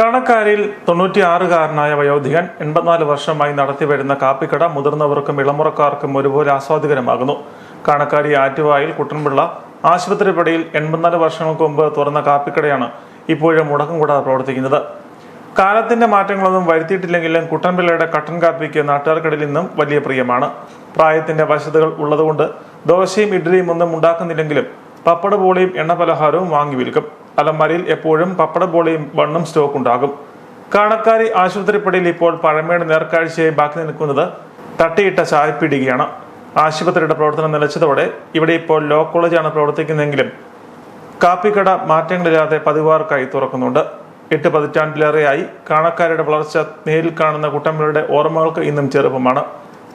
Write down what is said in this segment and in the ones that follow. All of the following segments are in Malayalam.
കാണക്കാരിൽ തൊണ്ണൂറ്റിയാറുകാരനായ വയോധികൻ എൺപത്തിനാല് വർഷമായി നടത്തിവരുന്ന കാപ്പിക്കട മുതിർന്നവർക്കും ഇളമുറക്കാർക്കും ഒരുപോലെ ആസ്വാദികരമാകുന്നു കാണക്കാരി ആറ്റുവായിൽ കുട്ടൻപിള്ള ആശുപത്രിപ്പടിയിൽ എൺപത്തിനാല് വർഷങ്ങൾക്ക് മുമ്പ് തുറന്ന കാപ്പിക്കടയാണ് ഇപ്പോഴും മുടക്കം കൂടാതെ പ്രവർത്തിക്കുന്നത്. കാലത്തിന്റെ മാറ്റങ്ങളൊന്നും വരുത്തിയിട്ടില്ലെങ്കിലും കുട്ടൻപിള്ളയുടെ കട്ടൻ കാപ്പിക്ക് നാട്ടുകാർക്കിടയിൽ നിന്നും വലിയ പ്രിയമാണ്. പ്രായത്തിന്റെ വശതകൾ ഉള്ളതുകൊണ്ട് ദോശയും ഇഡ്ഡലിയും ഒന്നും ഉണ്ടാക്കുന്നില്ലെങ്കിലും പപ്പട പോളിയും എണ്ണ പലഹാരവും വാങ്ങി വിൽക്കും. അലമാരിയിൽ എപ്പോഴും പപ്പട ബോളിയും വണ്ണും സ്റ്റോക്ക് ഉണ്ടാകും. കാണക്കാരി ആശുപത്രിപ്പടിയിൽ ഇപ്പോൾ പഴമയുടെ നേർക്കാഴ്ചയായി ബാക്കി നിൽക്കുന്നത് തട്ടിയിട്ട ചായപ്പിടികയാണ്. ആശുപത്രിയുടെ പ്രവർത്തനം നിലച്ചതോടെ ഇവിടെ ഇപ്പോൾ ലോ കോളേജാണ് പ്രവർത്തിക്കുന്നതെങ്കിലും കാപ്പിക്കട മാറ്റങ്ങളില്ലാതെ പതിവാർക്കായി തുറക്കുന്നുണ്ട്. എട്ട് പതിറ്റാണ്ടിലേറെയായി കാണക്കാരുടെ വളർച്ച നേരിൽ കാണുന്ന കുട്ടമ്പലയുടെ ഓർമ്മകൾക്ക് ഇന്നും ചെറുപ്പമാണ്.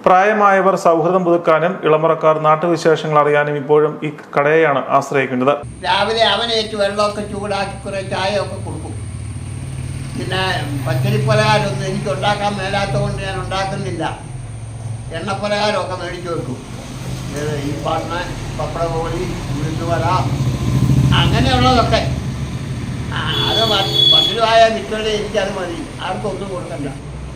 പ്രായമായവർ സൗഹൃദം പുതുക്കാനും ഇളമുറക്കാർ നാട്ടുവിശേഷങ്ങൾ അറിയാനും ഇപ്പോഴും ഈ കടയെയാണ് ആശ്രയിക്കുന്നത്. രാവിലെ അവനേറ്റ് വെള്ളമൊക്കെ ചൂടാക്കി കുറെ ചായ ഒക്കെ കൊടുക്കും. പിന്നെ പച്ചരിപ്പലഹാരമൊന്നും എനിക്ക് ഉണ്ടാക്കാൻ മേലാത്ത കൊണ്ട് ഞാൻ ഉണ്ടാക്കുന്നില്ല. എണ്ണപ്പലഹാരമൊക്കെ മേടിച്ചു വെക്കും. ഈ പറഞ്ഞ പപ്പടകോഴി പോളി അങ്ങനെയുള്ളതൊക്കെ. അത് പത്ത് രൂപയ വിറ്റോടെ എനിക്കത് മതി. ആർക്കും ഒന്നും കൊടുക്കണ്ട.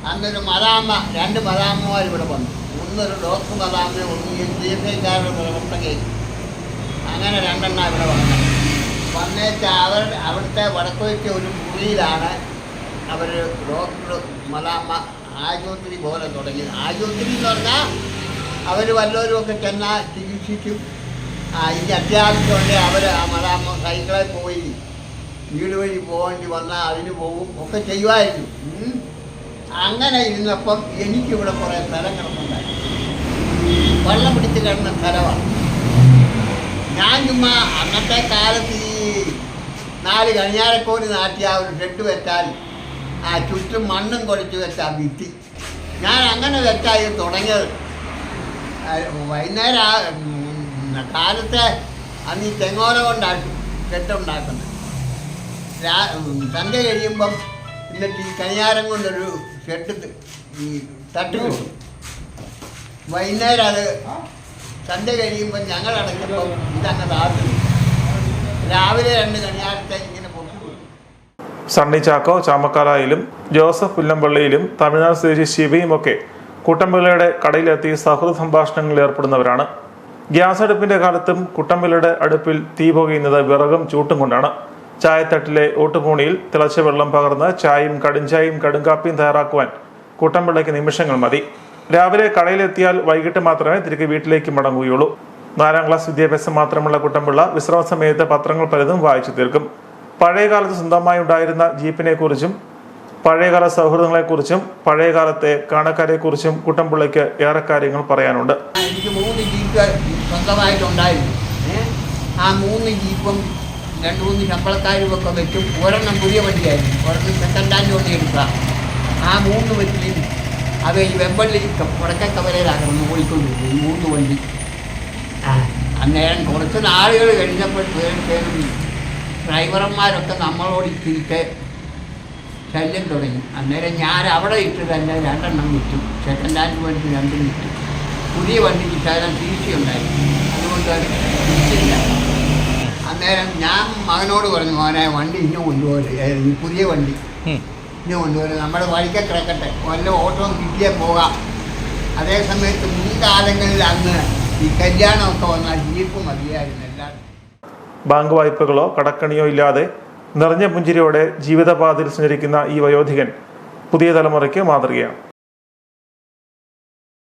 അന്നൊരു മദാമ്മ രണ്ട് മദാമ്മമാർ ഇവിടെ വന്നു. ഒന്നൊരു ഡോക്ടർ മദാമ്മ ഒന്ന് ഐക്കാരുടെ പ്രവർത്തകയും അങ്ങനെ രണ്ടെണ്ണം ഇവിടെ വന്നു. വന്നേച്ച അവർ അവിടുത്തെ വടക്കുവയ്ക്ക് ഒരു മുറിയിലാണ് അവർ ഡോക്ടർ മദാമ്മ ആശുപത്രി പോലെ തുടങ്ങിയത്. ആശുപത്രി എന്ന് പറഞ്ഞാൽ അവർ വല്ലവരും ഒക്കെ ചെന്നാൽ ചികിത്സിക്കും. ഇനി അത്യാവശ്യമുണ്ട് അവർ ആ മലാമ്മ സൈക്കിളിൽ പോയി വീട് വഴി പോകേണ്ടി വന്നാൽ അതിന് പോകും ഒക്കെ ചെയ്യുമായിരുന്നു. അങ്ങനെ ഇരുന്നപ്പം എനിക്കിവിടെ കുറേ സ്ഥലം കിടന്നുണ്ടായിരുന്നു വെള്ളം പിടിച്ച് കിടന്ന സ്ഥലമാണ്. ഞാൻ ചുമ്മാ അന്നത്തെ കാലത്ത് ഈ നാല് കണിയാരക്കോടി നാട്ടി ആ ഒരു ഷെഡ് വെച്ചാൽ ആ ചുറ്റും മണ്ണും കുഴച്ച് വെച്ചാ ഭിത്തി. ഞാൻ അങ്ങനെ വെച്ചായി തുടങ്ങിയത്. വൈകുന്നേരം കാലത്തെ അന്ന് ഈ തെങ്ങോല കൊണ്ടാക്കും കെട്ടുണ്ടാക്കുന്നത് സന്ധ്യ കഴിയുമ്പം എന്നിട്ട് ഈ കണിയാരം കൊണ്ടൊരു ഷെഡ് ഈ തട്ട് കിട്ടും. വൈകുന്നേരം അത് സന്ധ്യ കഴിയുമ്പോൾ ഞങ്ങൾ അടയ്ക്കുമ്പോൾ ഇതങ്ങ് താഴ്ത്തും രാവിലെ രണ്ട് കണിയാരത്തെ ഇങ്ങനെ സണ്ണി ചാക്കോ ചാമക്കാലായിലും ജോസഫ് പുല്ലമ്പള്ളിയിലും തമിഴ്നാട് സ്വദേശി ശിവയും ഒക്കെ കുട്ടമ്പിള്ളയുടെ കടയിലെത്തി സൗഹൃദ സംഭാഷണങ്ങളിൽ ഏർപ്പെടുന്നവരാണ്. ഗ്യാസ് അടുപ്പിന്റെ കാലത്തും കുട്ടമ്പിള്ളയുടെ അടുപ്പിൽ തീ പുകയുന്നത് വിറകും ചൂട്ടും കൊണ്ടാണ്. ചായത്തട്ടിലെ ഓട്ടുപൂണിയിൽ തിളച്ച വെള്ളം പകർന്ന് ചായയും കടുംചായയും കടുങ്കാപ്പിയും തയ്യാറാക്കുവാൻ കുട്ടമ്പിള്ളയ്ക്ക് നിമിഷങ്ങൾ മതി. രാവിലെ കടയിലെത്തിയാൽ വൈകിട്ട് മാത്രമേ തിരികെ വീട്ടിലേക്ക് മടങ്ങുകയുള്ളൂ. നാലാം ക്ലാസ് വിദ്യാഭ്യാസം മാത്രമുള്ള കുട്ടമ്പിള്ള വിശ്രമ സമയത്ത് പത്രങ്ങൾ പലതും വായിച്ചു തീർക്കും. പഴയകാലത്ത് സ്വന്തമായി ഉണ്ടായിരുന്ന ജീപ്പിനെ കുറിച്ചും പഴയകാല സൗഹൃദങ്ങളെക്കുറിച്ചും പഴയകാലത്തെ കാണക്കാരെക്കുറിച്ചും കുട്ടമ്പിള്ളയ്ക്ക് ഏറെ കാര്യങ്ങൾ പറയാനുണ്ട്. എനിക്ക് മൂന്ന് ജീപ്പ് സ്വന്തമായിട്ടുണ്ടായിരുന്നു? ആ മൂന്ന് ജീപ്പും രണ്ട് മൂന്ന് ശമ്പളക്കാരും ഒക്കെ വെച്ചും ഒരെണ്ണം പുതിയ വണ്ടിയായിരുന്നു. ഒരെണ്ണം സെക്കൻഡ് ഹാൻഡ് വണ്ടി എടുക്കുക. ആ മൂന്ന് വണ്ടിയും അവ ഈ വെമ്പള്ളി വടക്കക്കവലയിലായിരുന്നു ഓടിക്കൊണ്ടിരുന്നത് ഈ മൂന്ന് വണ്ടി. അന്നേരം കുറച്ച് നാളുകൾ കഴിഞ്ഞപ്പോഴത്തേക്കും ഡ്രൈവർമാരൊക്കെ നമ്മളോട് ഇത്തിരിക്കെ ശല്യം തുടങ്ങി. അന്നേരം ഞാൻ അവിടെ ഇട്ട് തന്നെ രണ്ടെണ്ണം വിറ്റു. സെക്കൻഡ് ഹാൻഡ് വണ്ടി രണ്ടും വിറ്റു. പുതിയ വണ്ടിക്ക് ശകലം ടി സി ഉണ്ടായിരുന്നു അതുകൊണ്ട് അത് അന്നേരം ഞാൻ മകനോട് പറഞ്ഞു മോനെ വണ്ടി ഇന്നും കൊണ്ടുപോകരുത്. ഈ പുതിയ വണ്ടി ഇന്നും കൊണ്ടുപോകരുത്. നമ്മുടെ വഴിക്ക് കിടക്കട്ടെ. വല്ല ഓട്ടവും കിട്ടിയേ പോകാം. അതേസമയത്ത് മുൻകാലങ്ങളിൽ അന്ന് ഈ കല്യാണമൊക്കെ വന്നാൽ ജീപ്പ് മതിയായിരുന്നു എല്ലാവരും ബാങ്ക് വായ്പകളോ കടക്കണിയോ ഇല്ലാതെ നിറഞ്ഞ പുഞ്ചിരിയോടെ ജീവിതപാതയിൽ സഞ്ചരിക്കുന്ന ഈ വയോധികൻ പുതിയ തലമുറയ്ക്ക് മാതൃകയാണ്.